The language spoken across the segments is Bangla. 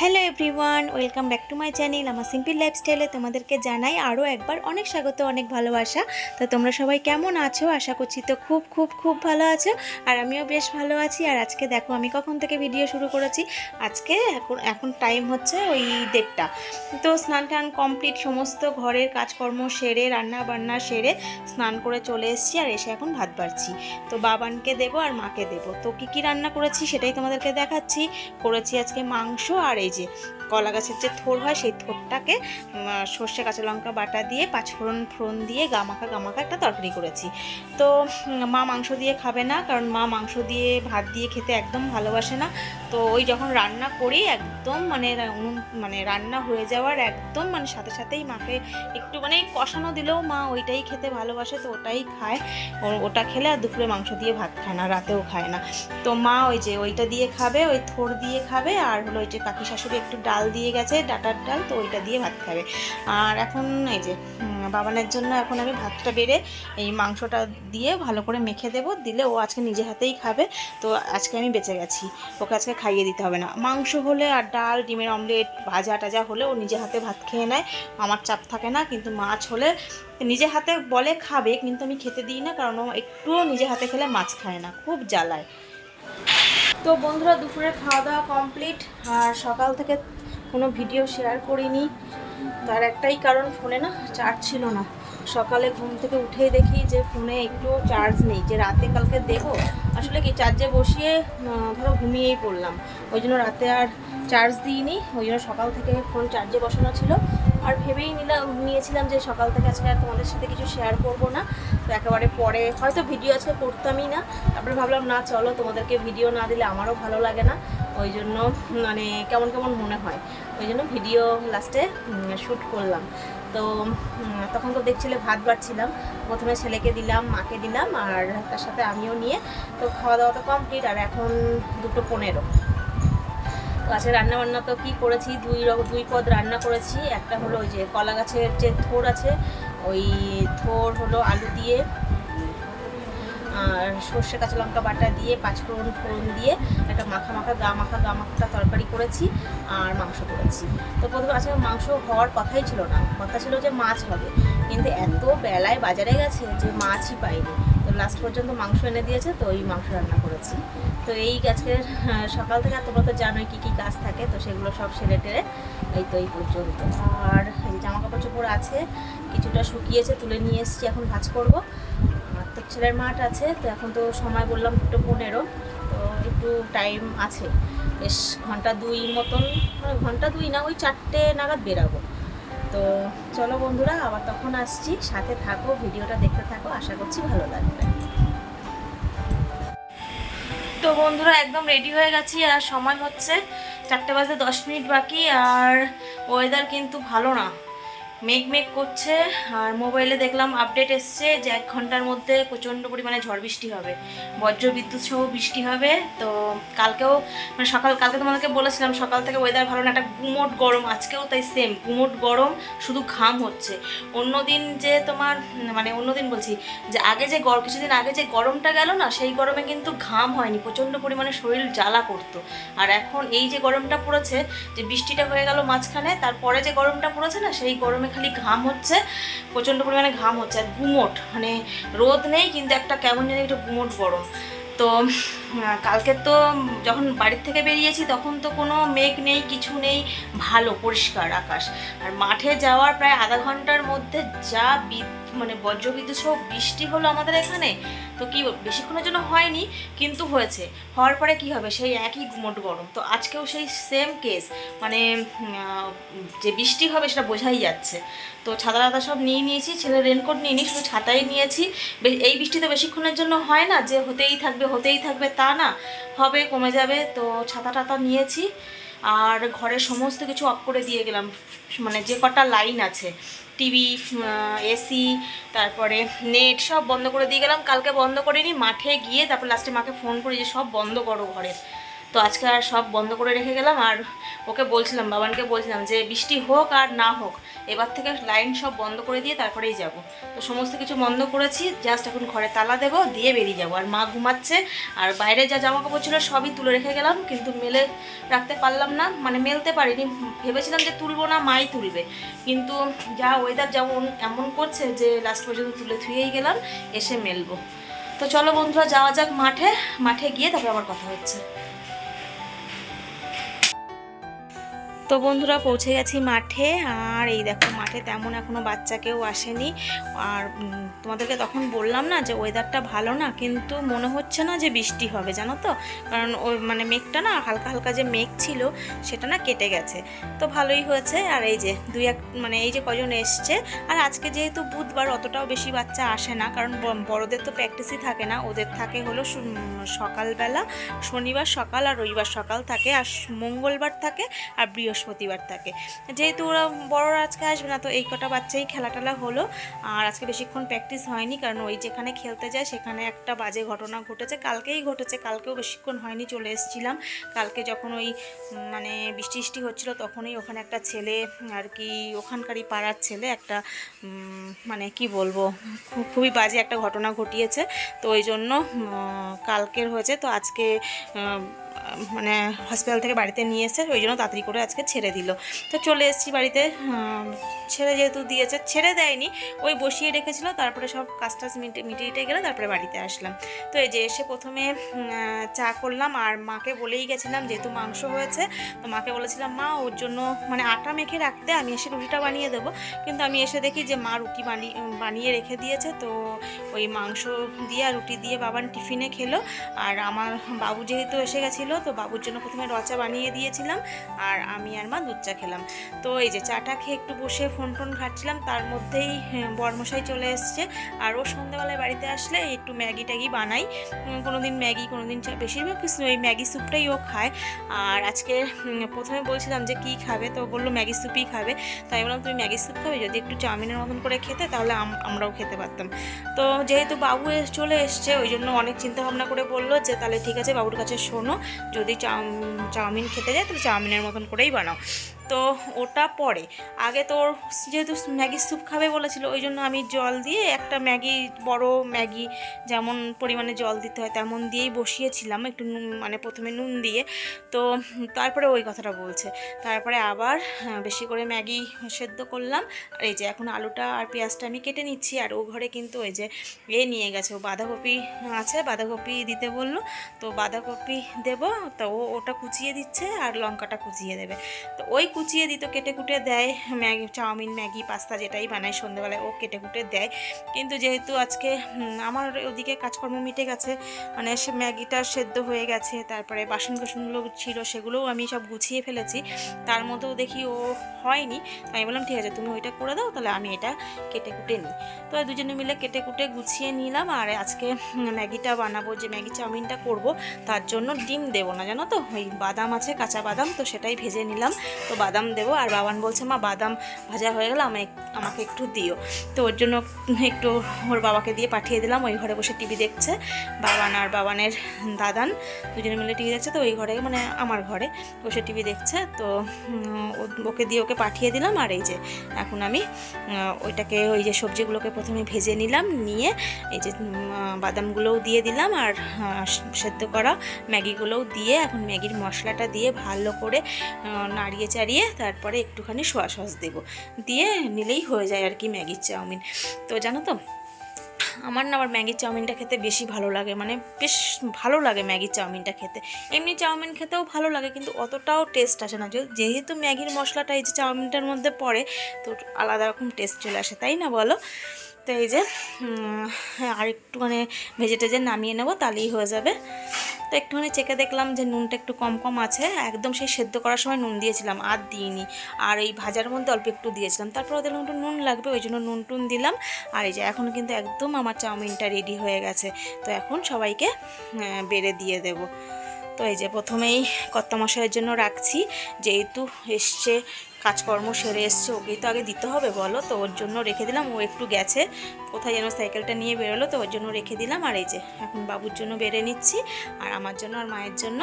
Hello everyone welcome back to my channel আমার সিম্পল লাইফস্টাইলে তোমাদেরকে জানাই আরও একবার অনেক স্বাগত, অনেক ভালোবাসা। তো তোমরা সবাই কেমন আছো? আশা করছি তো খুব খুব খুব ভালো আছো। আর আমিও বেশ ভালো আছি। আর আজকে দেখো আমি কখন থেকে ভিডিও শুরু করেছি। আজকে এখন এখন টাইম হচ্ছে ওই দেড়টা। তো স্নান টান কমপ্লিট সমস্ত ঘরের কাজকর্ম সেরে, রান্না বান্না সেরে স্নান করে চলে এসেছি আর এসে এখন ভাত বাড়ছি। তো বাবানকে দেবো আর মাকে দেবো। তো কী কী রান্না করেছি সেটাই তোমাদেরকে দেখাচ্ছি। করেছি আজকে মাংস আর এই কলা গাছের যে থোর হয় সেই থোরটাকে সর্ষে কাঁচা লঙ্কা বাটা দিয়ে পাঁচফোড়ন ফোড়ন দিয়ে গামাখা গামাখা একটা তরকারি করেছি। তো মা মাংস দিয়ে খাবে না, কারণ মা মাংস দিয়ে ভাত দিয়ে খেতে একদম ভালোবাসে না। তো ওই যখন রান্না করি একদম মানে মানে রান্না হয়ে যাওয়ার একদম মানে সাথে সাথেই মাকে একটু মানে কষানো দিলেও মা ওইটাই খেতে ভালোবাসে, তো ওটাই খায়। ওটা খেলে আর দুপুরে মাংস দিয়ে ভাত খায় না, রাতেও খায় না। তো মা ওই যে ওইটা দিয়ে খাবে, ওই থোর দিয়ে খাবে, আর হলো ওই যে কাকি শাশুড়ি একটু ডাল দিয়ে গেছে, ডাটার ডাল, তো ওইটা দিয়ে ভাত খাবে। আর এখন এই যে বাবানের জন্য এখন আমি ভাতটা বেড়ে এই মাংসটা দিয়ে ভালো করে মেখে দেবো, দিলে ও আজকে নিজে হাতেই খাবে, তো আজকে আমি বেঁচে গেছি। ওকে আজকে খাইয়ে দিতে হবে না। মাংস হলে আর ডাল, ডিমের অমলেট, ভাজা টাজা হলে ও নিজে হাতে ভাত খেয়ে নেয়। আমার চাপ থাকে না, কিন্তু মাছ হলে নিজে হাতে বলে খাবে, কিন্তু আমি খেতে দিই না, কারণ ও একটুও নিজে হাতে খেলে মাছ খায় না, খুব জ্বালায়। তো বন্ধুরা, দুপুরের খাওয়া দাওয়া কমপ্লিট আর সকাল থেকে কোনো ভিডিও শেয়ার করিনি। তার একটাই কারণ ফোনে না চার্জ ছিল না। সকালে ঘুম থেকে উঠেই দেখি যে ফোনে একটু চার্জ নেই। যে রাতে কালকে দেবো আসলে কি চার্জে বসিয়ে ধরো ঘুমিয়েই পড়লাম। ওই জন্য রাতে আর চার্জ দিইনি। ওই জন্য সকাল থেকে ফোন চার্জে বসানো ছিল। আর ভেবেই নিলাম, নিয়েছিলাম যে সকাল থেকে আজকে আর তোমাদের সাথে কিছু শেয়ার করব না। তো একেবারে পরে, হয়তো ভিডিও আজকে করতামই না। তারপরে ভাবলাম, না, চলো তোমাদেরকে ভিডিও না দিলে আমারও ভালো লাগে না। ওই জন্য মানে কেমন কেমন মনে হয়, ওই জন্য ভিডিও লাস্টে শ্যুট করলাম। তো তখন তো দেখছিলে ভাত বাড়ছিলাম, প্রথমে ছেলেকে দিলাম, মাকে দিলাম, আর তার সাথে আমিও নিয়ে, তো খাওয়া দাওয়া তো কমপ্লিট আর এখন দুটো পনেরো। তো রান্না বান্না তো কী করেছি, দুই দুই পদ রান্না করেছি। একটা হলো ওই যে কলা গাছের যে থোর আছে, ওই থোর হলো আলু দিয়ে আর সর্ষে, কাঁচা লঙ্কা বাটা দিয়ে, পাঁচফোড়ন ফোড়ন দিয়ে একটা মাখা মাখা, গা মাখা গা মাখা তরকারি করেছি আর মাংস করেছি। তো প্রথমে আজকে মাংস হওয়ার কথাই ছিল না। কথা ছিল যে মাছ হবে। কিন্তু এত বেলায় বাজারে গেছে যে মাছই পাইনি। তো লাস্ট পর্যন্ত মাংস এনে দিয়েছে, তো ওই মাংস রান্না করেছি। তো এই গাছের সকাল থেকে তোমরা তো জানোই কী কী কাজ থাকে, তো সেগুলো সব সেরে টেরে এই তো এই পর্যন্ত। আর এই জামা কাপড় চোপড় আছে, কিছুটা শুকিয়েছে, তুলে নিয়ে এসেছি, এখন ভাজ করব। ছেলের মাঠ আছে, তো এখন তো সময় বললাম দুটো পনেরো, তো একটু টাইম আছে। বেশ ঘণ্টা দুই মতন মানে ঘণ্টা দুই না, ওই চারটে নাগাদ বেরাবো। তো চলো বন্ধুরা, আবার তখন আসছি। সাথে থাকো, ভিডিওটা দেখতে থাকো, আশা করছি ভালো লাগবে। তো বন্ধুরা, একদম রেডি হয়ে গেছি, আর সময় হচ্ছে চারটে বাজে দশ মিনিট বাকি, আর ওয়েদার কিন্তু ভালো না। মেঘ মেঘ করছে, আর মোবাইলে দেখলাম আপডেট এসছে যে এক ঘণ্টার মধ্যে প্রচণ্ড পরিমাণে ঝড় বৃষ্টি হবে। বজ্র বিদ্যুৎ সহ বৃষ্টি হবে, তো কালকেও মানে সকাল, কালকে তোমাদেরকে বলেছিলাম, সকাল থেকে ওয়েদার ভালো না, একটা গুমোট গরম, আজকেও তাই সেম গুমোট গরম, শুধু ঘাম হচ্ছে। অন্যদিন যে তোমার মানে অন্যদিন বলছি, যে আগে যে গরম কিছুদিন আগে যে গরমটা গেল না, সেই গরমে কিন্তু ঘাম হয়নি, প্রচণ্ড পরিমাণে শরীর জ্বালা করতো। আর এখন এই যে গরমটা পড়েছে, যে বৃষ্টিটা হয়ে গেল মাঝখানে, তারপরে যে গরমটা পড়েছে না, সেই গরমে খালি ঘাম হচ্ছে, প্রচণ্ড পরিমাণে ঘাম হচ্ছে আর গুমোট মানে রোদ নেই কিন্তু একটা কেমন জানি একটা গুমোট গরম। তো কালকে তো যখন বাড়ির থেকে বেরিয়েছি তখন তো কোনো মেঘ নেই, কিছু নেই, ভালো পরিষ্কার আকাশ। আর মাঠে যাওয়ার প্রায় আধা ঘণ্টার মধ্যে যা বিদ মানে বজ্রবিদ্যুৎ সহ বৃষ্টি হলো আমাদের এখানে, তো কি বেশিক্ষণের জন্য হয়নি, কিন্তু হয়েছে। হওয়ার পরে কি হবে? সেই একই গুমোট গরম। তো আজকেও সেই সেম কেস মানে যে বৃষ্টি হবে সেটা বোঝাই যাচ্ছে। তো ছাতা টাতা সব নিয়ে নিয়েছি ছেলে রেনকোট নিয়ে নিই শুধু ছাতাই নিয়েছি। এই বৃষ্টি তো বেশিক্ষণের জন্য হয় না, যে হতেই থাকবে হতেই থাকবে তা না, হবে, কমে যাবে। তো ছাতা টাতা নিয়েছি। আর ঘরে সমস্ত কিছু অফ করে দিয়ে গেলাম। মানে যে কটা লাইন আছে টিভি এসি তারপরে নেট সব বন্ধ করে দিয়ে গেলাম। কালকে বন্ধ করিনি, মাঠে গিয়ে তারপর লাস্টে মাকে ফোন করি যে সব বন্ধ করো ঘরের তো আজকে আর সব বন্ধ করে রেখে গেলাম, আর ওকে বলছিলাম, বাবানকে বলছিলাম যে বৃষ্টি হোক আর না হোক, এবার থেকে লাইন সব বন্ধ করে দিয়ে তারপরেই যাব। তো সমস্ত কিছু বন্ধ করেছি জাস্ট এখন ঘরে তালা দেবো, দিয়ে বেরিয়ে যাব। আর মা ঘুমাচ্ছে, আর বাইরে যা জামা কাপড় ছিল সবই তুলে রেখে গেলাম, কিন্তু মেলে রাখতে পারলাম না মানে মেলতে পারিনি, ভেবেছিলাম যে তুলবো না, মাই তুলবে। কিন্তু যা ওয়েদার যেমন, এমন করছে যে লাস্ট পর্যন্ত তুলে থুয়েই গেলাম, এসে মেলবো। তো চলো বন্ধুরা, যাওয়া যাক মাঠে মাঠে গিয়ে তারপরে আমার কথা হচ্ছে। তো বন্ধুরা পৌঁছে গেছি মাঠে, আর এই দেখো মাঠে তেমন এখনও বাচ্চা কেউ আসেনি। আর তোমাদেরকে তখন বললাম না যে ওয়েদারটা ভালো না, কিন্তু মনে হচ্ছে না যে বৃষ্টি হবে, জানো তো? কারণ ওই মানে মেঘটা না হালকা হালকা যে মেঘ ছিল, সেটা না কেটে গেছে। তো ভালোই হয়েছে, আর এই যে দুই এক মানে এই যে কজন এসছে, আর আজকে যেহেতু বুধবার, অতটাও বেশি বাচ্চা আসে না, কারণ বড়দের তো প্র্যাকটিসই থাকে না, ওদের থাকে হলো সকালবেলা, শনিবার সকাল আর রবিবার সকাল থাকে, আর মঙ্গলবার থাকে, আর বৃহস্পতিবার থাকে। যেহেতু ওরা বড়রা আজকে আসবে না, তো এই কটা বাচ্চাই খেলা টেলা হলো। আর আজকে বেশিক্ষণ প্র্যাকটিস হয়নি, কারণ ওই যেখানে খেলতে যায় সেখানে একটা বাজে ঘটনা ঘটেছে। কালকেই ঘটেছে, কালকেও বেশিক্ষণ হয়নি, চলে এসেছিলাম। কালকে যখন ওই মানে বৃষ্টি বৃষ্টি হচ্ছিল তখনই ওখানে একটা ছেলে আর কি, ওখানকারই পাড়ার ছেলে একটা মানে কি বলব খুবই বাজে একটা ঘটনা ঘটিয়েছে। তো ওই জন্য কালকের হয়েছে। তো আজকে মানে হসপিটাল থেকে বাড়িতে নিয়ে এসে ওই জন্য তাড়াতাড়ি করে আজকে ছেড়ে দিল। তো চলে এসেছি বাড়িতে ছেড়ে যেহেতু দিয়েছে, ছেড়ে দেয়নি, ওই বসিয়ে রেখেছিল, তারপরে সব কাজ টাজ মিটে মিটিয়ে গেলে, তারপরে বাড়িতে আসলাম। তো এই যে এসে প্রথমে চা করলাম, আর মাকে বলেই গেছিলাম যেহেতু মাংস হয়েছে, তো মাকে বলেছিলাম, মা, ওর জন্য মানে আটা মেখে রাখতে, আমি এসে রুটিটা বানিয়ে দেবো। কিন্তু আমি এসে দেখি যে মা রুটি বানিয়ে বানিয়ে রেখে দিয়েছে, তো ওই মাংস দিয়ে আর রুটি দিয়ে বাবান টিফিনে খেলো। আর আমার বাবু যেহেতু এসে গেছিল তো বাবুর জন্য প্রথমে রচা বানিয়ে দিয়েছিলাম আর আমি আর মা দুধ চা খেলাম। তো এই যে চাটা খেয়ে একটু বসে ফোন টোন ঘাটছিলাম তার মধ্যেই হ্যাঁ, বরমশাই চলে এসছে। আর ও সন্ধ্যাবেলায় বাড়িতে আসলে একটু ম্যাগি ট্যাগি বানাই। কোনো দিন ম্যাগি কোনো দিন চা বেশিরভাগ কিছু ওই ম্যাগি স্যুপটাই ও খায়। আর আজকে প্রথমে বলছিলাম যে কী খাবে তো বলল ম্যাগি স্যুপই খাবে। তাই বললাম তুমি ম্যাগি স্যুপ খাবে? যদি একটু চাউমিনের মতন করে খেতে তাহলে আমরাও খেতে পারতাম। তো যেহেতু বাবু চলে এসছে ওই জন্য অনেক চিন্তা ভাবনা করে বলল যে তাহলে ঠিক আছে বাবুর কাছে শোনো। যদি চাউম- চাউমিন খেতে যায় তাহলে চাউমিনের মতন করেই বানাও। তো ওটা পরে। আগে তোর যেহেতু ম্যাগি স্যুপ খাবে বলেছিল ওই জন্য আমি জল দিয়ে একটা ম্যাগি বড় ম্যাগি যেমন পরিমাণে জল দিতে হয় তেমন দিয়েই বসিয়েছিলাম একটু নুন মানে প্রথমে নুন দিয়ে। তো তারপরে ওই কথাটা বলছে। তারপরে আবার হ্যাঁ, বেশি করে ম্যাগি সেদ্ধ করলাম। আর এই যে এখন আলুটা আর পেঁয়াজটা আমি কেটে নিচ্ছি আর ও ঘরে কিন্তু ওই যে এ নিয়ে গেছে ও বাঁধাকপি আছে বাঁধাকপি দিতে বলল। তো বাঁধাকপি দেব তো ও ওটা কুচিয়ে দিচ্ছে আর লঙ্কাটা কুচিয়ে দেবে। তো ওই কুচিয়ে দিত, কেটে কুটে দেয়। ম্যাগি, চাউমিন, ম্যাগি, পাস্তা যেটাই বানায় সন্ধ্যেবেলায়, ও কেটে কুটে দেয়। কিন্তু যেহেতু আজকে আমার ওদিকে কাজকর্ম মিটে গেছে মানে সে ম্যাগিটা সেদ্ধ হয়ে গেছে, তারপরে বাসন কোসনগুলো ছিল, সেগুলোও আমি সব গুছিয়ে ফেলেছি। তার মধ্যেও দেখি ও হয়নি। আমি বললাম, ঠিক আছে, তুমি ওইটা করে দাও, তাহলে আমি এটা কেটে কুটে নিই। তো দুজনে মিলে কেটে কুটে গুছিয়ে নিলাম, আর আজকে ম্যাগিটা বানাবো, যে ম্যাগি চাউমিনটা করব, তার জন্য ডিম দেবো না, জানো তো? ওই বাদাম আছে, কাঁচা বাদাম, তো সেটাই ভেজে নিলাম। তো বাদাম দেবো। আর বাবান বলছে, মা, বাদাম ভাজা হয়ে গেলে আমায় আমাকে একটু দিও। তো ওর জন্য একটু ওর বাবাকে দিয়ে পাঠিয়ে দিলাম। ওই ঘরে বসে টিভি দেখছে। বাবান আর বাবানের দাদান দুজনে মিলে টিভি দেখছে। তো ওই ঘরে মানে আমার ঘরে বসে টিভি দেখছে। তো ওকে দিয়ে ওকে পাঠিয়ে দিলাম। আর এই যে, এখন আমি ওইটাকে, ওই যে সবজিগুলোকে প্রথমে ভেজে নিলাম। নিয়ে এই যে বাদামগুলোও দিয়ে দিলাম। আর সেদ্ধ করা ম্যাগিগুলোও দিয়ে, এখন ম্যাগির মশলাটা দিয়ে ভালো করে নাড়িয়ে চাড়িয়ে তারপরে একটুখানি সোয়া সস দেবো। দিয়ে নিলেই হয়ে যায় আর কি ম্যাগির চাউমিন। তো জানো তো আমার না আবার ম্যাগির চাউমিনটা খেতে বেশি ভালো লাগে। মানে বেশ ভালো লাগে ম্যাগির চাউমিনটা খেতে। এমনি চাউমিন খেতেও ভালো লাগে কিন্তু অতটাও টেস্ট আসে না। যেহেতু ম্যাগির মশলাটা এই যে চাউমিনটার মধ্যে পড়ে তো আলাদা রকম টেস্ট চলে আসে তাই না বলো? তো এই যে হ্যাঁ, আর একটু মানে ভেজে টেজে নামিয়ে নেব তাহলেই হয়ে যাবে। তো একটুখানি চেকে দেখলাম যে নুনটা একটু কম কম আছে। একদম সেই সেদ্ধ করার সময় নুন দিয়েছিলাম, আর দিইনি। আর এই ভাজার মধ্যে অল্প একটু দিয়েছিলাম। তারপরে দেখলাম একটু নুন লাগবে, ওই জন্য নুন টুন দিলাম। আর এই যে এখন কিন্তু একদম আমার চাউমিনটা রেডি হয়ে গেছে। তো এখন সবাইকে বেড়ে দিয়ে দেব। তো এই যে প্রথমেই কর্তামশাইয়ের জন্য রাখছি। যেহেতু এসছে কাজকর্ম সেরে এসছে, ওকেই তো আগে দিতে হবে, বলো তো, ওর জন্য রেখে দিলাম, ও একটু গেছে, কোথায় যেন সাইকেলটা নিয়ে বেরোলো তো, ওর জন্য রেখে দিলাম, আর এই যে, এখন বাবুর জন্য বেড়ে নিচ্ছি, আর আমার জন্য আর মায়ের জন্য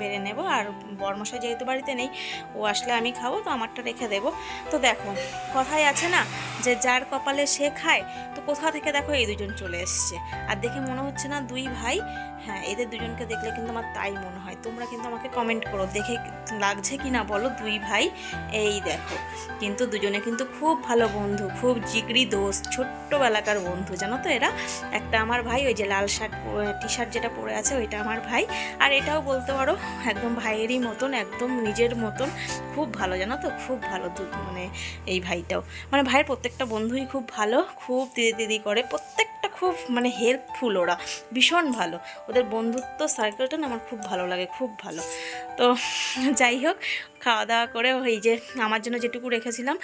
বেড়ে নেব, আর বরমশাই যেহেতু বাড়িতে নেই, ও আসলে আমি খাব, তো আমারটা রেখে দেবো। তো দেখো কথাই আছে না, যে যার কপালে সে খায়, তো কোথা থেকে দেখো এই দুজন চলে এসছে, আর দেখে মনে হচ্ছে না দুই ভাই হ্যাঁ এদের দুজনকে দেখলে কিন্তু আমার তাই মনে হয়, তোমরা কিন্তু আমাকে কমেন্ট করো, দেখে লাগছে কি না বলো দুই ভাই, এই দেখো। কিন্তু দুজনে কিন্তু খুব ভালো বন্ধু, খুব জিগরি দোস্ত, ছোট্টবেলাকার বন্ধু, জানো তো এরা? একটা আমার ভাই, ওই যে লাল শার্ট টি শার্ট যেটা পরে আছে, ওইটা আমার ভাই। আর এটাও বলতে পারো, একদম ভাইয়েরই মতন, একদম নিজের মতন, খুব ভালো, জানো তো? খুব ভালো মানে এই ভাইটাও। মানে ভাইয়ের প্রত্যেকটা বন্ধুই খুব ভালো, খুব দিদি দিদি করে, প্রত্যেকটা খুব মানে হেল্পফুল ওরা, ভীষণ ভালো। ওদের বন্ধুত্ব সার্কেলটা না আমার খুব ভালো লাগে, খুব ভালো। তো যাই হোক খাওয়া দাওয়া করে ওই যে আমার জন্য যেটুকু রেখেছিলাম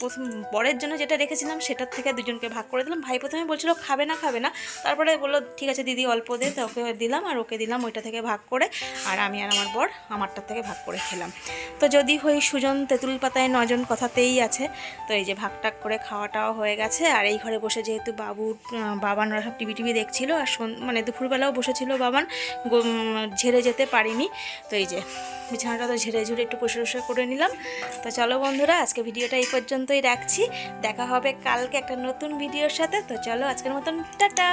প্রথম বরের জন্য যেটা রেখেছিলাম সেটার থেকে দুজনকে ভাগ করে দিলাম। ভাই প্রথমে বলছিল, খাবে না খাবে না। তারপরে বলল, ঠিক আছে দিদি, অল্প দে ওকে দিলাম আর ওকে দিলাম, ওইটা থেকে ভাগ করে আর আমি আর আমার বর আমারটার থেকে ভাগ করে খেলাম। তো যদি হই সুজন তেঁতুল পাতায় নজন কথাতেই আছে, তো এই যে ভাগ টাগ করে খাওয়াটাও হয়ে গেছে। আর এই ঘরে বসে যেহেতু বাবু বাবানরা সব টিভি টিভি দেখছিল আর মানে দুপুরবেলাও বসেছিল বাবান ঝেড়ে যেতে পারিনি। তো এই যে, বিছানাটা তো ঝেড়ে ঝুড়ে একটু পরিষ্কার করে নিলাম। তো চলো বন্ধুরা, আজকে ভিডিওটা এই পর্যন্তই রাখছি। দেখা হবে কালকে একটা নতুন ভিডিওর সাথে। তো চলো আজকের মতন, টাটা!